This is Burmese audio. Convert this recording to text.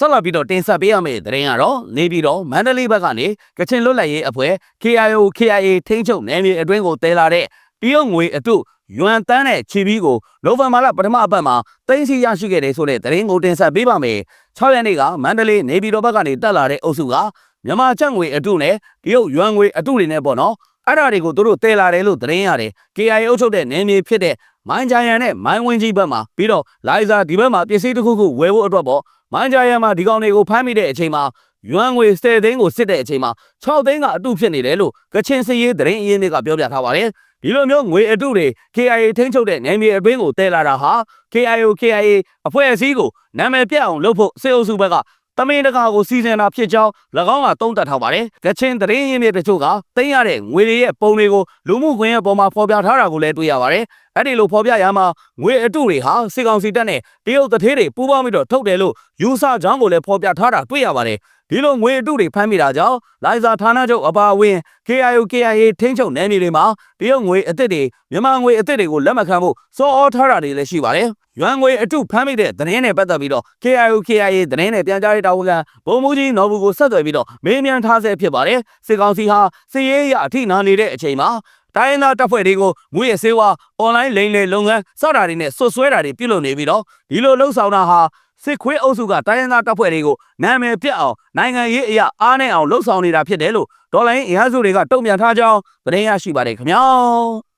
ဆက်လက်ပြီးတော့တင်ဆက်ပေးရမယ့်သတင်းကတော့နေပြည်တော်မန္တလေးဘက်ကနေကချင်လွတ်လပ်ရေးအဖွဲ့ KIO KIA ထိန်းချုပ်နယ်မြေအတွင်းကိုတဲလာတဲ့တရုတ်ငွေအတုယွမ်တန်းတဲ့ချီဘီကိုနိုဝင်ဘာလပထမအပတ်မှာတင်စီရရှိခဲ့တယ်ဆိုတဲ့သတင်းကိုတင်ဆက်ပေးပါမယ်6ရက်နေ့ကမန္တလေးနေပြည်တော်ဘက်ကနေတက်လာတဲ့အုပ်စုကမြန်မာချက်ငွေအတုနဲ့တရုတ်ယွမ်ငွေအတုတွေနဲ့ပေါ့နော်အဲ့ဒါတွေကိုသူတို့တဲလာတယ်လို့သတင်းရတယ် KIA အုပ်ချုပ်တဲ့နယ်မြေဖြစ်တဲ့ မိုင်းဂျာယန်နဲ့မိုင်းဝင်းကြီးဘက်မှာပြီးတော့လိုင်ဇာဒီဘက်မှာပစ္စည်းတစ်ခုခုဝယ်ဖို့အတွက်ပေါ့မိုင်းဂျာယန်မှာဒီကောင်တွေကိုဖမ်းမိတဲ့အချိန်မှာယွမ်ငွေ10သိန်းကိုစစ်တဲ့အချိန်မှာ6သိန်းကအတုဖြစ်နေတယ်လို့ကချင်စည်ရေးသတင်းအရင်းတွေကပြောပြထားပါတယ်ဒီလိုမျိုးငွေအတုတွေ KIA ထိန်းချုပ်တဲ့နယ်မြေအတွင်းကိုတဲလာတာဟာ KIO KIA အဖွဲ့အစည်းကိုနာမည်ပြတ်အောင်လုပ်ဖို့စေအုပ်စုဘက်ကတမင်တကာကိုစီစဉ်တာဖြစ်ကြောင်း၎င်းကသုံးသပ်ထားပါတယ်။ကချင်သတင်းရင်းမြစ်တချို့ကတင်ရတဲ့ငွေတွေရဲ့ပုံတွေကိုလူမှုကွန်ရက်ပေါ်မှာဖော်ပြထားတာကိုလည်းတွေ့ရပါတယ်။အဲ့ဒီလိုဖော်ပြရမှာငွေအတုတွေဟာစစ်ကောင်စီတပ်နဲ့တရုတ်တထေးတွေပူးပေါင်းပြီးတော့ထုတ်တယ်လို့ယူဆကြောင်းကိုလည်းဖော်ပြထားတာတွေ့ရပါတယ်။ဒီလိုငွေအတုတွေဖမ်းမိတာကြောင့်လိုင်ဇာဌာနချုပ်အပါအဝင် KIO KIA ထိန်းချုပ်နယ်မြေတွေမှာတရုတ်ငွေအစ်စ်တွေမြန်မာငွေအစ်စ်တွေကိုလက်မခံဖို့စောဩထားတာတွေလည်းရှိပါတယ်။ရွမ်ငွေအတုဖမ်းမိတဲ့သတင်းနဲ့ပတ်သက်ပြီးတော့ KIO KIA သတင်းနဲ့ပြန်ကြားရေးတာဝန်ခံဗိုလ်မှူးကြီးနော်ဘူးကိုဆက်သွယ်ပြီးတော့မေးမြန်းထားဆဲဖြစ်ပါတယ်။စစ်ကောင်စီဟာစစ်ရေးအရအထိနာနေတဲ့အချိန်မှာ တိုင်းရင်းသားတပ်ဖွဲ့တွေကိုငွေရစေဝါအွန်လိုင်းလိမ်လည်လုပ်ငန်းစတာတွေနဲ့ဆွတ်ဆွဲတာတွေပြုလုပ်နေပြီးတော့ဒီလိုလှုပ်ဆောင်တာဟာစစ်ခွေးအုပ်စုကတိုင်းရင်းသားတပ်ဖွဲ့တွေကိုနာမည်ပြတ်အောင်နိုင်ငံရေးအရာအားနဲ့အောင်လှုပ်ဆောင်နေတာဖြစ်တယ်လို့ဒေါ်လာရင်းအင်အားစုတွေကတုံ့ပြန်ထားကြောင်းသတင်းရရှိပါတယ်ခင်ဗျာ